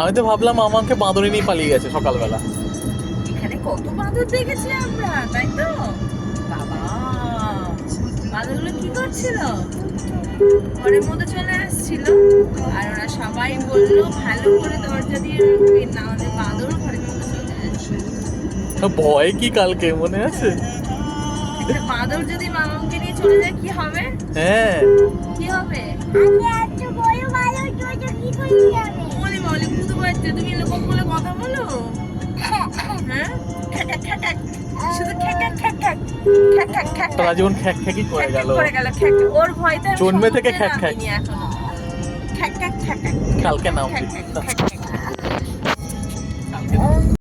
আমি তো ভাবলাম আমাকে বাঁদরে নিয়ে পালিয়ে গেছে সকালবেলা। এখানে কত বাঁদর দেখেছি আমরা তাই তো? বাঁদরগুলো কি করছিল? ঘরের মধ্যে চলে আসছিল। আর ওরা সবাই বলল ভালো করে দরজা দিয়ে রাখবি না আমাদের বাঁদর ঘরের মধ্যে চলে আসবে। ভয় কি কালকে মনে আছে? বাঁদর যদি মামাকে নিয়ে চলে যায় কি হবে? হ্যাঁ। কি হবে? তুমি এরকম বলে কথা বলো? তারা জীবন খ্যাক খ্যাকই করে গেল। করে গেল খ্যাক। ওর ভয়তে জন্মে থেকে খ্যাক খ্যাক। কালকে নাম